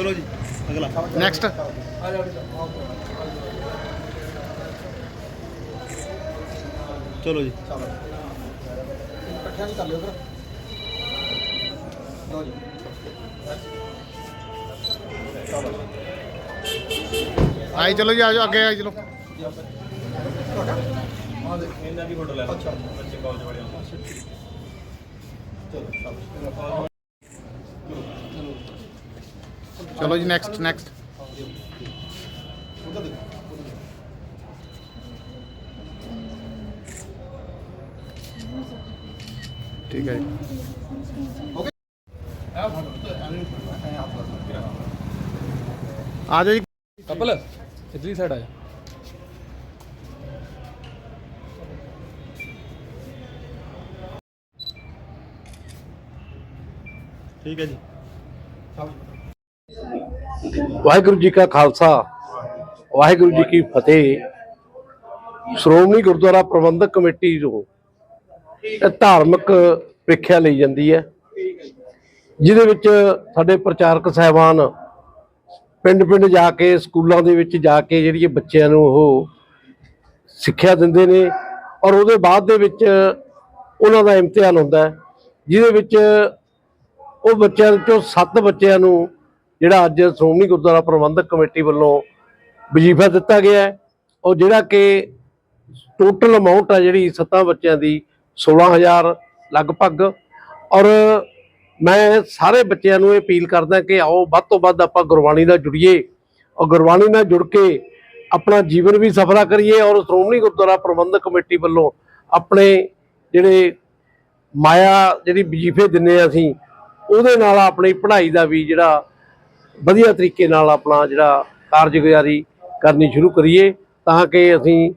ਚਲੋ ਜੀ ਅਗਲਾ। ਨੈਕਸਟ ਚਲੋ ਜੀ। ਇਕੱਠਿਆਂ ਨਹੀਂ ਕਰ ਲਿਓ ਫਿਰ। ਲਓ ਜੀ। ਆਈ ਚਲੋ ਜੀ ਆਜੋ ਅੱਗੇ ਆਈ ਚਲੋ। ਤੁਹਾਡਾ? ਹਾਂ ਦੇ ਇਹਨਾਂ ਦੀ ਫੋਟੋ ਲੈ ਲਓ। ਅੱਛਾ। ਬੱਚੇ ਕਾਲਜ ਵਾਲੇ ਚਲੋ ਸ਼ਾਬਾਸ਼ ਚਲੋ ਜੀ ਨੈਕਸਟ ਨੈਕਸਟ ਠੀਕ ਹੈ ਆ ਜਾਓ ਜੀ। ਕਪਲ ਇਧਰਲੀ ਸਾਈਡ ਆ ਜਾ। ਠੀਕ ਹੈ ਜੀ। ਵਾਹਿਗੁਰੂ ਜੀ ਕਾ ਖਾਲਸਾ, ਵਾਹਿਗੁਰੂ ਜੀ ਕੀ ਫਤਿਹ। ਸ਼੍ਰੋਮਣੀ ਗੁਰਦੁਆਰਾ ਪ੍ਰਬੰਧਕ ਕਮੇਟੀ ਤੋਂ ਇਹ ਧਾਰਮਿਕ ਪ੍ਰੀਖਿਆ ਲਈ ਜਾਂਦੀ ਹੈ, ਜਿਹਦੇ ਵਿੱਚ ਸਾਡੇ ਪ੍ਰਚਾਰਕ ਸਹਿਬਾਨ ਪਿੰਡ-ਪਿੰਡ ਜਾ ਕੇ, ਸਕੂਲਾਂ ਦੇ ਵਿੱਚ ਜਾ ਕੇ ਜਿਹੜੀ ਬੱਚਿਆਂ ਨੂੰ ਉਹ ਸਿੱਖਿਆ ਦਿੰਦੇ ਨੇ ਔਰ ਉਹਦੇ ਬਾਅਦ ਦੇ ਵਿੱਚ ਉਹਨਾਂ ਦਾ ਇਮਤਿਹਾਨ ਹੁੰਦਾ ਹੈ, ਜਿਹਦੇ ਵਿੱਚ ਉਹ ਬੱਚਿਆਂ ਚੋਂ 7 ਬੱਚਿਆਂ ਨੂੰ ਜਿਹੜਾ ਅੱਜ ਸ਼੍ਰੋਮਣੀ ਗੁਰਦੁਆਰਾ ਪ੍ਰਬੰਧਕ ਕਮੇਟੀ ਵੱਲੋਂ ਵਜ਼ੀਫਾ ਦਿੱਤਾ ਗਿਆ ਹੈ ਔਰ ਜਿਹੜਾ ਕਿ ਟੋਟਲ ਅਮਾਉਂਟ ਆ ਜਿਹੜੀ ਸੱਤਾਂ ਬੱਚਿਆਂ ਦੀ 16000 ਲਗਭਗ। ਔਰ ਮੈਂ ਸਾਰੇ ਬੱਚਿਆਂ ਨੂੰ ਇਹ ਅਪੀਲ ਕਰਦਾ ਕਿ ਆਓ, ਵੱਧ ਤੋਂ ਵੱਧ ਆਪਾਂ ਗੁਰਬਾਣੀ ਨਾਲ ਜੁੜੀਏ ਔਰ ਗੁਰਬਾਣੀ ਨਾਲ ਜੁੜ ਕੇ ਆਪਣਾ ਜੀਵਨ ਵੀ ਸਫਲਾ ਕਰੀਏ ਔਰ ਸ਼੍ਰੋਮਣੀ ਗੁਰਦੁਆਰਾ ਪ੍ਰਬੰਧਕ ਕਮੇਟੀ ਵੱਲੋਂ ਆਪਣੇ ਜਿਹੜੇ ਮਾਇਆ ਜਿਹੜੀ ਵਜ਼ੀਫੇ ਦਿੰਨੇ ਆ ਅਸੀਂ, ਉਹਦੇ ਨਾਲ ਆਪਣੀ ਪੜ੍ਹਾਈ ਦਾ ਵੀ ਜਿਹੜਾ ਵਧੀਆ ਤਰੀਕੇ ਨਾਲ ਆਪਣਾ ਜਿਹੜਾ ਕਾਰਜਗੁਜ਼ਾਰੀ ਕਰਨੀ ਸ਼ੁਰੂ ਕਰੀਏ, ਤਾਂ ਕਿ ਅਸੀਂ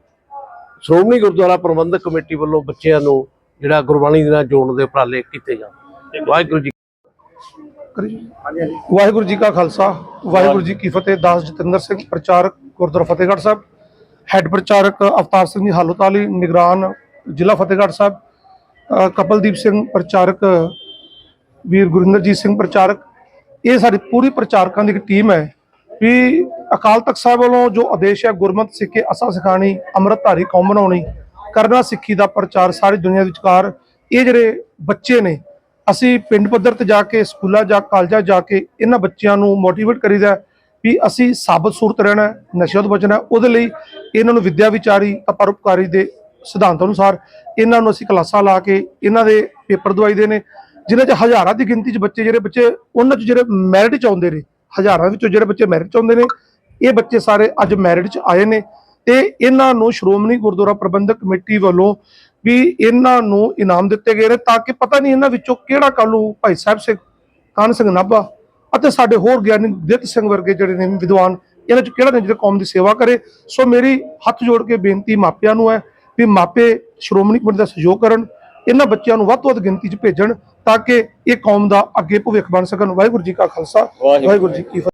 ਸ਼੍ਰੋਮਣੀ ਗੁਰਦੁਆਰਾ ਪ੍ਰਬੰਧਕ ਕਮੇਟੀ ਵੱਲੋਂ ਬੱਚਿਆਂ ਨੂੰ ਜਿਹੜਾ ਗੁਰਬਾਣੀ ਦੇ ਨਾਲ ਜੋੜਨ ਦੇ ਉਪਰਾਲੇ ਕੀਤੇ ਜਾਣ। ਵਾਹਿਗੁਰੂ ਜੀ ਵਾਹਿਗੁਰੂ ਜੀ ਕਾ ਖਾਲਸਾ, ਵਾਹਿਗੁਰੂ ਜੀ ਕੀ ਫਤਿਹ। ਦਾਸ ਜਤਿੰਦਰ ਸਿੰਘ, ਪ੍ਰਚਾਰਕ ਗੁਰਦੁਆਰਾ ਫਤਿਹਗੜ੍ਹ ਸਾਹਿਬ, ਹੈੱਡ ਪ੍ਰਚਾਰਕ ਅਵਤਾਰ ਸਿੰਘ ਜੀ ਹਾਲੋਤਾਲੀ, ਨਿਗਰਾਨ ਜ਼ਿਲ੍ਹਾ ਫਤਿਹਗੜ੍ਹ ਸਾਹਿਬ ਕਪਲਦੀਪ ਸਿੰਘ, ਪ੍ਰਚਾਰਕ ਵੀਰ ਗੁਰਿੰਦਰਜੀਤ ਸਿੰਘ, ਪ੍ਰਚਾਰਕ ਇਹ ਸਾਡੀ ਪੂਰੀ ਪ੍ਰਚਾਰਕਾਂ ਦੀ ਇੱਕ ਟੀਮ ਹੈ ਵੀ ਅਕਾਲ ਤਖਤ ਸਾਹਿਬ ਵੱਲੋਂ ਜੋ ਆਦੇਸ਼ ਹੈ ਗੁਰਮਤਿ ਸਿੱਖੇ ਅਸਾ ਸਿਖਾਣੀ ਅੰਮ੍ਰਿਤਧਾਰੀ ਕੌਮ ਬਣਾਉਣੀ ਕਰਨਾ ਸਿੱਖੀ ਦਾ ਪ੍ਰਚਾਰ ਸਾਰੀ ਦੁਨੀਆ ਵਿਚਕਾਰ ਇਹ ਜਿਹੜੇ ਬੱਚੇ ਨੇ ਅਸੀਂ ਪਿੰਡ ਪੱਧਰ ਤੇ ਜਾ ਕੇ ਸਕੂਲਾਂ ਜਾ ਕਾਲਜਾਂ ਜਾ ਕੇ ਇਹਨਾਂ ਬੱਚਿਆਂ ਨੂੰ ਮੋਟੀਵੇਟ ਕਰੀਦਾ ਵੀ ਅਸੀਂ ਸਾਬਤ ਸੂਰਤ ਰਹਿਣਾ ਹੈ, ਨਸ਼ਿਆਂ ਤੋਂ ਬਚਣਾ ਉਹਦੇ ਲਈ ਇਹਨਾਂ ਨੂੰ ਵਿਦਿਆ ਵਿਚਾਰੀ ਪਰਉਪਕਾਰੀ ਦੇ ਸਿਧਾਂਤ ਅਨੁਸਾਰ ਇਹਨਾਂ ਨੂੰ ਅਸੀਂ ਕਲਾਸਾਂ ਲਾ ਕੇ ਇਹਨਾਂ ਦੇ ਪੇਪਰ ਦਵਾਈਦੇ ਨੇ। ਜਿਨ੍ਹਾਂ 'ਚ ਹਜ਼ਾਰਾਂ ਦੀ ਗਿਣਤੀ 'ਚ ਬੱਚੇ ਜਿਹੜੇ ਬੱਚੇ, ਉਹਨਾਂ 'ਚ ਜਿਹੜੇ ਮੈਰਿਟ 'ਚ ਆਉਂਦੇ ਨੇ, ਹਜ਼ਾਰਾਂ ਵਿੱਚੋਂ ਜਿਹੜੇ ਬੱਚੇ ਮੈਰਿਟ 'ਚ ਆਉਂਦੇ ਨੇ, ਇਹ ਬੱਚੇ ਸਾਰੇ ਅੱਜ ਮੈਰਿਟ 'ਚ ਆਏ ਨੇ ਤੇ ਇਹਨਾਂ ਨੂੰ ਸ਼੍ਰੋਮਣੀ ਗੁਰਦੁਆਰਾ ਪ੍ਰਬੰਧਕ ਕਮੇਟੀ ਵੱਲੋਂ ਵੀ ਇਹਨਾਂ ਨੂੰ ਇਨਾਮ ਦਿੱਤੇ ਗਏ ਨੇ ਤਾਂ ਕਿ ਪਤਾ ਨਹੀਂ ਇਹਨਾਂ ਵਿੱਚੋਂ ਕਿਹੜਾ ਕੱਲ੍ਹ ਨੂੰ ਭਾਈ ਸਾਹਿਬ ਸਿੰਘ ਕਾਨ ਸਿੰਘ ਨਾਭਾ ਅਤੇ ਸਾਡੇ ਹੋਰ ਗਿਆਨੀ ਦਿੱਤ ਸਿੰਘ ਵਰਗੇ ਜਿਹੜੇ ਨੇ ਵਿਦਵਾਨ, ਇਹਨਾਂ ਚ ਕਿਹੜਾ ਨੇ ਜਿਹੜੇ ਕੌਮ ਦੀ ਸੇਵਾ ਕਰੇ। ਸੋ ਮੇਰੀ ਹੱਥ ਜੋੜ ਕੇ ਬੇਨਤੀ ਮਾਪਿਆਂ ਨੂੰ ਹੈ ਵੀ ਮਾਪੇ ਸ਼੍ਰੋਮਣੀ ਕਮੇਟੀ ਦਾ ਸਹਿਯੋਗ ਕਰਨ ਇਹਨਾਂ ਬੱਚਿਆਂ ਨੂੰ ਵੱਧ ਤੋਂ ਵੱਧ ਗਿਣਤੀ ਚ ਭੇਜਣ ਤਾਂ ਕਿ ਇਹ ਕੌਮ ਦਾ ਅੱਗੇ ਭਵਿੱਖ ਬਣ ਸਕਣ। ਵਾਹਿਗੁਰੂ ਜੀ ਕਾ ਖਾਲਸਾ ਵਾਹਿਗੁਰੂ ਜੀ ਕੀ ਫਤਿਹ।